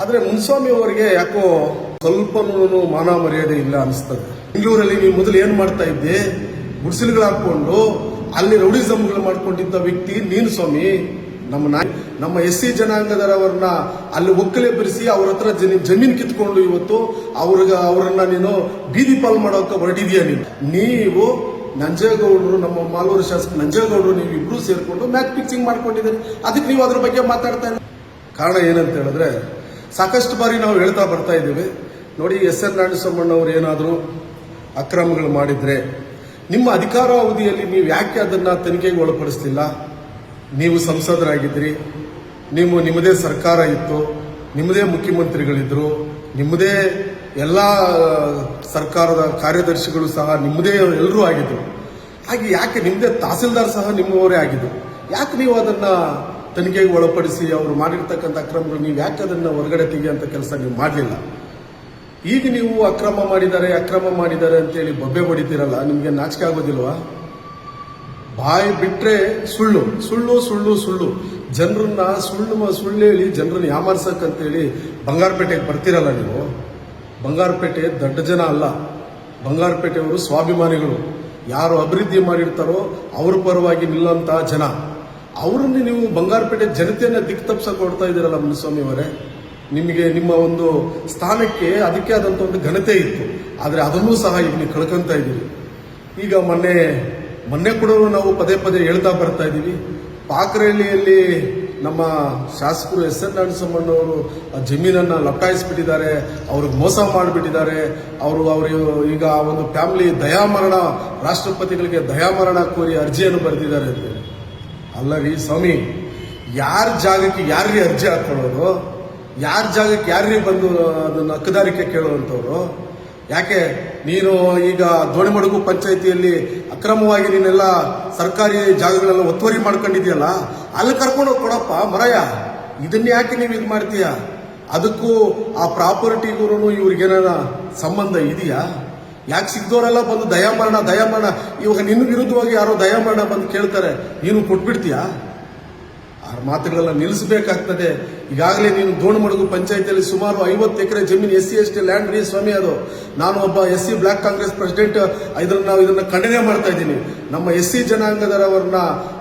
ಆದ್ರೆ ಮುನ್ಸ್ವಾಮಿ ಅವರಿಗೆ ಯಾಕೋ ಸ್ವಲ್ಪನೂ ಮಾನ ಮರ್ಯಾದೆ ಇಲ್ಲ ಅನಿಸ್ತದೆ. ಬೆಂಗಳೂರಲ್ಲಿ ನೀವು ಮೊದಲು ಏನು ಮಾಡ್ತಾ ಇದ್ದೆ? ಗುಡಿಸಲುಗಳು ಹಾಕೊಂಡು ಅಲ್ಲಿ ರೌಡಿಸಮ್ಗಳು ಮಾಡ್ಕೊಂಡಿದ್ದ ವ್ಯಕ್ತಿ ನೀನು ಸ್ವಾಮಿ. ನಮ್ಮ ನಾಯಿ, ನಮ್ಮ ಎಸ್ ಸಿ ಜನಾಂಗದವರನ್ನ ಅಲ್ಲಿ ಒಕ್ಕಲೆ ಬರೆಸಿ ಅವ್ರ ಹತ್ರ ಜಮೀನು ಕಿತ್ಕೊಂಡು ಇವತ್ತು ಅವ್ರಿಗೆ ಅವರನ್ನ ನೀನು ಬೀದಿ ಪಾಲ್ ಮಾಡೋಕೆ ಹೊರಟಿದೀಯ ನೀನು. ನೀವು ನಂಜೇಗೌಡರು, ನಮ್ಮ ಮಾಲೂರು ಶಾಸಕ ನಂಜೇಗೌಡರು ನೀವು ಇಬ್ರು ಸೇರಿಕೊಂಡು ಮ್ಯಾಚ್ ಫಿಕ್ಸಿಂಗ್ ಮಾಡ್ಕೊಂಡಿದ್ದೀರಿ. ಅದಕ್ಕೆ ನೀವು ಅದ್ರ ಬಗ್ಗೆ ಮಾತಾಡ್ತಾ ಕಾರಣ ಏನಂತ ಹೇಳಿದ್ರೆ ಸಾಕಷ್ಟು ಬಾರಿ ನಾವು ಹೇಳ್ತಾ ಬರ್ತಾ ಇದ್ದೀವಿ. ನೋಡಿ, ಎಸ್ ಎನ್ ಅವರು ಏನಾದರೂ ಅಕ್ರಮಗಳು ಮಾಡಿದ್ರೆ ನಿಮ್ಮ ಅಧಿಕಾರಾವಧಿಯಲ್ಲಿ ನೀವು ಯಾಕೆ ಅದನ್ನ ತನಿಖೆಗೆ ಒಳಪಡಿಸ್ತಿಲ್ಲ ನೀವು ಸಂಸದರಾಗಿದ್ರಿ ನೀವು ನಿಮ್ಮದೇ ಸರ್ಕಾರ ಇತ್ತು, ನಿಮ್ಮದೇ ಮುಖ್ಯಮಂತ್ರಿಗಳಿದ್ರು, ನಿಮ್ಮದೇ ಎಲ್ಲ ಸರ್ಕಾರದ ಕಾರ್ಯದರ್ಶಿಗಳು ಸಹ ನಿಮ್ಮದೇ ಎಲ್ಲರೂ ಆಗಿದ್ರು. ಹಾಗೆ ಯಾಕೆ ನಿಮ್ಮದೇ ತಹಸೀಲ್ದಾರ್ ಸಹ ನಿಮ್ಮವರೇ ಆಗಿದ್ರು? ಯಾಕೆ ನೀವು ಅದನ್ನ ತನಿಖೆಗೆ ಒಳಪಡಿಸಿ ಅವರು ಮಾಡಿರ್ತಕ್ಕಂಥ ಅಕ್ರಮಗಳು ನೀವು ಯಾಕೆ ಅದನ್ನು ಹೊರಗಡೆ ತೆಗೆಯುವಂಥ ಕೆಲಸ ನೀವು ಮಾಡಲಿಲ್ಲ? ಈಗ ನೀವು ಅಕ್ರಮ ಮಾಡಿದ್ದಾರೆ ಅಕ್ರಮ ಮಾಡಿದ್ದಾರೆ ಅಂತೇಳಿ ಬೊಬ್ಬೆ ಹೊಡಿತೀರಲ್ಲ, ನಿಮಗೆ ನಾಚಿಕೆ ಆಗೋದಿಲ್ವಾ? ಬಾಯಿ ಬಿಟ್ಟರೆ ಸುಳ್ಳು ಸುಳ್ಳು ಸುಳ್ಳು ಸುಳ್ಳು. ಜನರನ್ನ ಸುಳ್ಳು ಸುಳ್ಳು ಹೇಳಿ ಜನರನ್ನ ಯಾಮಾರ್ಸಕ್ಕಂತೇಳಿ ಬಂಗಾರಪೇಟೆಗೆ ಬರ್ತಿರಲ್ಲ ನೀವು? ಬಂಗಾರಪೇಟೆ ದೊಡ್ಡ ಜನ ಅಲ್ಲ. ಬಂಗಾರಪೇಟೆಯವರು ಸ್ವಾಭಿಮಾನಿಗಳು. ಯಾರು ಅಭಿವೃದ್ಧಿ ಮಾಡಿರ್ತಾರೋ ಅವ್ರ ಪರವಾಗಿ ನಿಲ್ಲಂತಹ ಜನ. ಅವರನ್ನು ನೀವು ಬಂಗಾರಪೇಟೆ ಜನತೆಯನ್ನ ದಿಕ್ ತಪ್ಪಿಸ ಕೊಡ್ತಾ ಇದ್ದೀರಲ್ಲ ಮುನಿಸ್ವಾಮಿ ಅವರೇ ನಿಮಗೆ ನಿಮ್ಮ ಒಂದು ಸ್ಥಾನಕ್ಕೆ ಅದಕ್ಕೆ ಆದಂತ ಒಂದು ಘನತೆ ಇತ್ತು. ಆದರೆ ಅದನ್ನೂ ಸಹ ಈಗ ನೀವು ಕಳ್ಕೊಂತ ಇದ್ದೀವಿ ಈಗ ಮೊನ್ನೆ ಮೊನ್ನೆ ಕೂಡ ನಾವು ಪದೇ ಪದೇ ಹೇಳ್ತಾ ಬರ್ತಾ ಇದ್ದೀವಿ. ಪಾಕರಹಳ್ಳಿಯಲ್ಲಿ ನಮ್ಮ ಶಾಸಕರು ಎಸ್ ಎನ್ ಆ ಜಮೀನನ್ನ ಲಪ್ಟಾಯಿಸ್ಬಿಟ್ಟಿದ್ದಾರೆ, ಅವ್ರಿಗೆ ಮೋಸ ಮಾಡಿಬಿಟ್ಟಿದ್ದಾರೆ. ಅವರು ಅವರು ಈಗ ಒಂದು ಫ್ಯಾಮಿಲಿ ದಯಾಮರಣ, ರಾಷ್ಟ್ರಪತಿಗಳಿಗೆ ದಯಾಮರಣ ಕೋರಿ ಅರ್ಜಿಯನ್ನು ಬರೆದಿದ್ದಾರೆ ಅಂತ. ಅಲ್ಲ ರೀ ಸ್ವಾಮಿ, ಯಾರ ಜಾಗಕ್ಕೆ ಯಾರ್ರಿ ಅರ್ಜಿ ಹಾಕೊಳ್ಳೋದು? ಯಾರ ಜಾಗಕ್ಕೆ ಯಾರ್ರೀ ಬಂದು ಅದನ್ನು ಹಕ್ಕುದಾರಿಕೆ ಕೇಳುವಂಥವ್ರು? ಯಾಕೆ ನೀನು ಈಗ ದೋಣಿಮಡುಗು ಪಂಚಾಯಿತಿಯಲ್ಲಿ ಅಕ್ರಮವಾಗಿ ನೀನೆಲ್ಲ ಸರ್ಕಾರಿ ಜಾಗಗಳೆಲ್ಲ ಒತ್ತುವರಿ ಮಾಡ್ಕೊಂಡಿದ್ಯಲ್ಲ, ಅಲ್ಲಿ ಕರ್ಕೊಂಡು ಕೊಡಪ್ಪ ಮರಯ ಇದನ್ನ ಯಾಕೆ ನೀವು ಇದು ಮಾಡ್ತೀಯ? ಅದಕ್ಕೂ ಆ ಪ್ರಾಪರ್ಟಿಗೂ ಇವ್ರಿಗೇನ ಸಂಬಂಧ ಇದೆಯಾ? ಯಾಕೆ ಸಿಗ್ದವರೆಲ್ಲ ಬಂದು ದಯಾಮರಣ ದಯಾಮರಣ? ಇವಾಗ ನಿನ್ನ ವಿರುದ್ಧವಾಗಿ ಯಾರೋ ದಯಾಮರಣ ಬಂದು ಕೇಳ್ತಾರೆ, ನೀನು ಕೊಟ್ಬಿಡ್ತೀಯಾ? ಆ ಮಾತುಗಳೆಲ್ಲ ನಿಲ್ಲಿಸಬೇಕಾಗ್ತದೆ. ಈಗಾಗಲೇ ನೀನು ದೋಣಮಡುಗು ಪಂಚಾಯತಿಯಲ್ಲಿ ಸುಮಾರು ಐವತ್ತು ಎಕರೆ ಜಮೀನು S C, S T land ರೀ ಸ್ವಾಮಿ ಅದು. ನಾನು ಒಬ್ಬ S C block Congress president ಇದನ್ನು ನಾವು ಇದನ್ನು ಖಂಡನೆ ಮಾಡ್ತಾ ಇದ್ದೀನಿ. ನಮ್ಮ ಎಸ್ ಸಿ ಜನಾಂಗದವರನ್ನ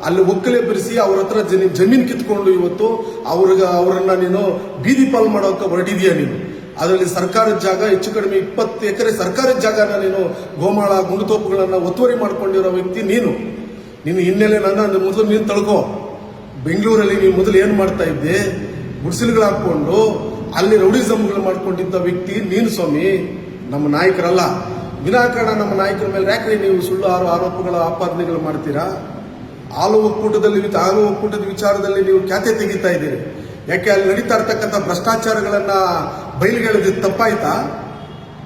ಅಲ್ಲಿ ಒಕ್ಕಲೆ ಬಿರಿಸಿ ಅವ್ರ ಹತ್ರ ಜಮೀನ್ ಕಿತ್ಕೊಂಡು ಇವತ್ತು ಅವ್ರಿಗೆ ಅವರನ್ನ ನೀನು ಬೀದಿ ಪಾಲ್ ಮಾಡೋಕೆ ಹೊರಟಿದೀಯ ನೀನು. ಅದರಲ್ಲಿ ಸರ್ಕಾರದ ಜಾಗ, ಹೆಚ್ಚು ಕಡಿಮೆ ಇಪ್ಪತ್ತು ಎಕರೆ ಸರ್ಕಾರದ ಜಾಗನ ನೀನು ಗೋಮಾಳ, ಗುಂಡುತೋಪುಗಳನ್ನು ಒತ್ತುವರಿ ಮಾಡ್ಕೊಂಡಿರೋ ವ್ಯಕ್ತಿ ನೀನು. ನೀನು ಹಿನ್ನೆಲೆ ನನ್ನ ಮೊದಲು ನೀನು ತಳ್ಕೋ. ಬೆಂಗಳೂರಲ್ಲಿ ನೀನು ಮೊದಲು ಏನು ಮಾಡ್ತಾ ಇದ್ದೆ? ಗುಡಿಸಲುಗಳು ಹಾಕ್ಕೊಂಡು ಅಲ್ಲಿ ರೌಡಿಸಮ್ಗಳು ಮಾಡ್ಕೊಂಡಿದ್ದ ವ್ಯಕ್ತಿ ನೀನು ಸ್ವಾಮಿ. ನಮ್ಮ ನಾಯಕರಲ್ಲ. ವಿನಾಕಾರಣ ನಮ್ಮ ನಾಯಕರ ಮೇಲೆ ಯಾಕೆ ನೀವು ಸುಳ್ಳು ಆರು ಆರೋಪಗಳ ಆಪಾದನೆಗಳು ಮಾಡ್ತೀರಾ? ಹಾಲು ಒಕ್ಕೂಟದಲ್ಲಿ ಹಾಲು ಒಕ್ಕೂಟದ ವಿಚಾರದಲ್ಲಿ ನೀವು ಖ್ಯಾತೆ ತೆಗಿತಾ ಇದ್ದೀರಿ. ಯಾಕೆ ಅಲ್ಲಿ ನಡೀತಾ ಇರ್ತಕ್ಕಂಥ ಭ್ರಷ್ಟಾಚಾರಗಳನ್ನ ಬಯಲಿಗೆಳೆದು ತಪ್ಪಾಯ್ತಾ?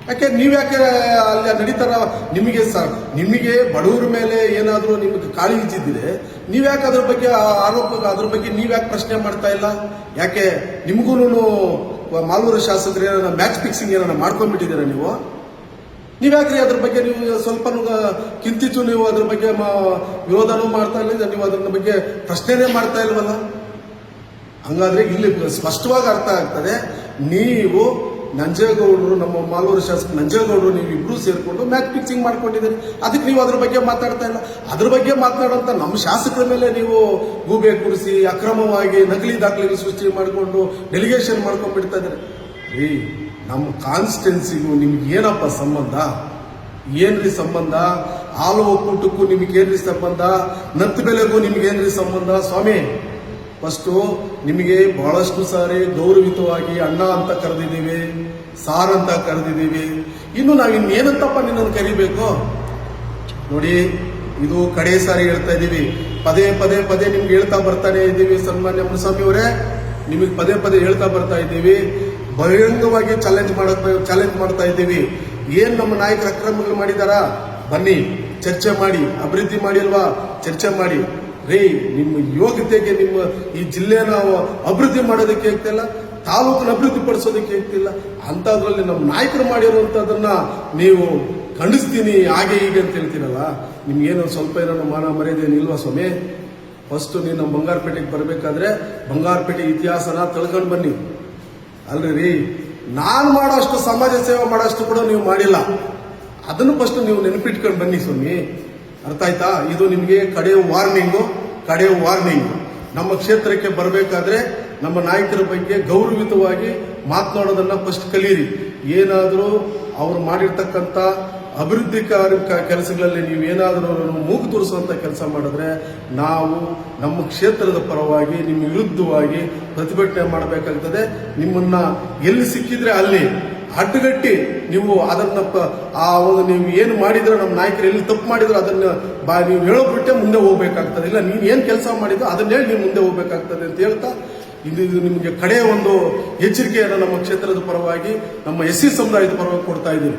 ಯಾಕೆ ನೀವ್ಯಾಕೆ ಅಲ್ಲಿ ನಡೀತಾರ ನಿಮಗೆ ಸ ನಿಮಗೆ ಬಡವರ ಮೇಲೆ ಏನಾದರೂ ನಿಮಗೆ ಕಾಳಿ ಇದ್ದಿದ್ರೆ ನೀವ್ಯಾಕೆ ಅದ್ರ ಬಗ್ಗೆ ಆರೋಪ ಅದ್ರ ಬಗ್ಗೆ ನೀವ್ಯಾಕೆ ಪ್ರಶ್ನೆ ಮಾಡ್ತಾ ಇಲ್ಲ? ಯಾಕೆ ನಿಮಗೂ ಮಾಲೂರು ಶಾಸಕರು ಏನಾರ ಮ್ಯಾಚ್ ಫಿಕ್ಸಿಂಗ್ ಏನಾರ ಮಾಡ್ಕೊಂಡ್ಬಿಟ್ಟಿದ್ದೀರಾ ನೀವು? ನೀವ್ಯಾಕ್ರಿ ಅದ್ರ ಬಗ್ಗೆ ನೀವು ಸ್ವಲ್ಪ ಕಿಂತಿತ್ತು ನೀವು ಅದ್ರ ಬಗ್ಗೆ ವಿರೋಧನೂ ಮಾಡ್ತಾ ಇಲ್ಲ, ನೀವು ಅದ್ರ ಬಗ್ಗೆ ಪ್ರಶ್ನೆನೇ ಮಾಡ್ತಾ ಇಲ್ವಲ್ಲ? ಹಂಗಾದ್ರೆ ಇಲ್ಲಿ ಸ್ಪಷ್ಟವಾಗಿ ಅರ್ಥ ಆಗ್ತದೆ ನೀವು ನಂಜೇಗೌಡರು, ನಮ್ಮ ಮಾಲೂರು ಶಾಸಕ ನಂಜೇಗೌಡರು ನೀವು ಇಬ್ರು ಸೇರಿಕೊಂಡು ಮ್ಯಾಚ್ ಫಿಕ್ಸಿಂಗ್ ಮಾಡ್ಕೊಂಡಿದ್ದೀರಿ. ಅದಕ್ಕೆ ನೀವು ಅದ್ರ ಬಗ್ಗೆ ಮಾತಾಡ್ತಾ ಇಲ್ಲ. ಅದ್ರ ಬಗ್ಗೆ ಮಾತನಾಡುವಂತ ನಮ್ಮ ಶಾಸಕರ ಮೇಲೆ ನೀವು ಗೂಬೆ ಕೂರಿಸಿ, ಅಕ್ರಮವಾಗಿ ನಕಲಿ ದಾಖಲೆಗಳು ಸೃಷ್ಟಿ ಮಾಡಿಕೊಂಡು ಡೆಲಿಗೇಷನ್ ಮಾಡ್ಕೊಂಡ್ಬಿಡ್ತಾ ಇದ್ದಾರೆ. ರೀ, ನಮ್ಮ ಕಾನ್ಸ್ಟಿಟ್ಯೂನ್ಸಿಗೂ ನಿಮ್ಗೆ ಏನಪ್ಪ ಸಂಬಂಧ? ಏನ್ರಿ ಸಂಬಂಧ? ಹಾಲು ಒಕ್ಕೂಟಕ್ಕೂ ನಿಮ್ಗೆ ಏನ್ರಿ ಸಂಬಂಧ? ನತ್ತು ಬೆಲೆಗೂ ನಿಮ್ಗೆ ಏನ್ರಿ ಸಂಬಂಧ? ಸ್ವಾಮಿ ಫಸ್ಟು ನಿಮಗೆ ಬಹಳಷ್ಟು ಸಾರಿ ಗೌರವಿತವಾಗಿ ಅಣ್ಣ ಅಂತ ಕರೆದಿದ್ದೀವಿ, ಸಾರ್ ಅಂತ ಕರೆದಿದ್ದೀವಿ. ಇನ್ನು ನಾವು ಇನ್ನೇನಂತಪ್ಪ ನಿನ್ನನ್ನು ಕರಿಬೇಕು? ನೋಡಿ, ಇದು ಕಡೆ ಸಾರಿ ಹೇಳ್ತಾ ಇದ್ದೀವಿ. ಪದೇ ಪದೇ ಪದೇ ನಿಮ್ಗೆ ಹೇಳ್ತಾ ಬರ್ತಾನೆ ಇದ್ದೀವಿ ಸನ್ಮಾನ್ಯ ಮುನಿಸ್ವಾಮಿ ಅವರೇ. ನಿಮಗೆ ಪದೇ ಪದೇ ಹೇಳ್ತಾ ಬರ್ತಾ ಇದ್ದೀವಿ. ಬಹಿರಂಗವಾಗಿ ಚಾಲೆಂಜ್ ಮಾಡಕ್ ಚಾಲೆಂಜ್ ಮಾಡ್ತಾ ಇದ್ದೀವಿ. ಏನ್ ನಮ್ಮ ನಾಯಕರ ಅಕ್ರಮಗಳು ಮಾಡಿದಾರ? ಬನ್ನಿ, ಚರ್ಚೆ ಮಾಡಿ, ಅಭಿವೃದ್ಧಿ ಮಾಡಿಲ್ವಾ ಚರ್ಚೆ ಮಾಡಿ. ರೀ, ನಿಮ್ಮ ಯೋಗ್ಯತೆಗೆ ನಿಮ್ಮ ಈ ಜಿಲ್ಲೆನ ಅಭಿವೃದ್ಧಿ ಮಾಡೋದಕ್ಕೆ ಆಗ್ತಿಲ್ಲ, ತಾಲೂಕನ್ನು ಅಭಿವೃದ್ಧಿ ಪಡಿಸೋದಕ್ಕೆ ಆಗ್ತಿಲ್ಲ. ಅಂಥದ್ರಲ್ಲಿ ನಮ್ಮ ನಾಯಕರು ಮಾಡಿರುವಂಥದ್ದನ್ನ ನೀವು ಖಂಡಿಸ್ತೀನಿ, ಹಾಗೆ ಹೀಗೆ ಅಂತ ಹೇಳ್ತೀರಲ್ಲ. ನಿಮ್ಗೇನೋ ಸ್ವಲ್ಪ ಏನೋ ಮಾನ ಮರ್ಯಾದೆ ಏನಿಲ್ವಾ ಸ್ವಾಮಿ? ಫಸ್ಟ್ ನೀನು ನಮ್ಮ ಬಂಗಾರಪೇಟೆಗೆ ಬರಬೇಕಾದ್ರೆ ಬಂಗಾರಪೇಟೆ ಇತಿಹಾಸನ ತಳ್ಕೊಂಡು ಬನ್ನಿ. ಅಲ್ರಿ ರೀ, ನಾನು ಮಾಡೋಷ್ಟು ಸಮಾಜ ಸೇವೆ ಮಾಡೋಷ್ಟು ಕೂಡ ನೀವು ಮಾಡಿಲ್ಲ. ಅದನ್ನು ಫಸ್ಟ್ ನೀವು ನೆನಪಿಟ್ಕೊಂಡು ಬನ್ನಿ ಸ್ವಾಮಿ. ಅರ್ಥ ಆಯ್ತಾ? ಇದು ನಿಮಗೆ ಕಡೆ ವಾರ್ನಿಂಗು ಕಡೆ ವಾರ್ನಿಂಗ್ ನಮ್ಮ ಕ್ಷೇತ್ರಕ್ಕೆ ಬರಬೇಕಾದ್ರೆ ನಮ್ಮ ನಾಯಕರ ಬಗ್ಗೆ ಗೌರವಿತವಾಗಿ ಮಾತನಾಡೋದನ್ನ ಫಸ್ಟ್ ಕಲೀರಿ. ಏನಾದರೂ ಅವ್ರು ಮಾಡಿರ್ತಕ್ಕಂಥ ಅಭಿವೃದ್ಧಿ ಕಾರ್ಯ ಕೆಲಸಗಳಲ್ಲಿ ನೀವು ಏನಾದರೂ ಮೂಗು ತೋರಿಸುವಂಥ ಕೆಲಸ ಮಾಡಿದ್ರೆ ನಾವು ನಮ್ಮ ಕ್ಷೇತ್ರದ ಪರವಾಗಿ, ನಿಮ್ಮ ವಿರುದ್ಧವಾಗಿ ಪ್ರತಿಭಟನೆ ಮಾಡಬೇಕಾಗ್ತದೆ. ನಿಮ್ಮನ್ನ ಎಲ್ಲಿ ಸಿಕ್ಕಿದ್ರೆ ಅಲ್ಲಿ. ಅಡ್ಡಗಟ್ಟಿ ನೀವು ಅದನ್ನ ಆ ಒಂದು ನೀವು ಏನು ಮಾಡಿದ್ರೆ ನಮ್ಮ ನಾಯಕರು ಎಲ್ಲಿ ತಪ್ಪು ಮಾಡಿದ್ರು ಅದನ್ನ ಬಾ ನೀವು ಹೇಳೋಬಿಟ್ಟೆ ಮುಂದೆ ಹೋಗ್ಬೇಕಾಗ್ತದೆ. ಇಲ್ಲ, ನೀವು ಏನು ಕೆಲಸ ಮಾಡಿದ್ರು ಅದನ್ನ ಹೇಳಿ ನೀವು ಮುಂದೆ ಹೋಗ್ಬೇಕಾಗ್ತದೆ ಅಂತ ಹೇಳ್ತಾ, ಇದು ಇದು ನಿಮಗೆ ಕಡೆಯ ಒಂದು ಎಚ್ಚರಿಕೆಯನ್ನು ನಮ್ಮ ಕ್ಷೇತ್ರದ ಪರವಾಗಿ, ನಮ್ಮ ಎಸ್ ಸಿ ಸಮುದಾಯದ ಪರವಾಗಿ ಕೊಡ್ತಾ ಇದ್ದೀವಿ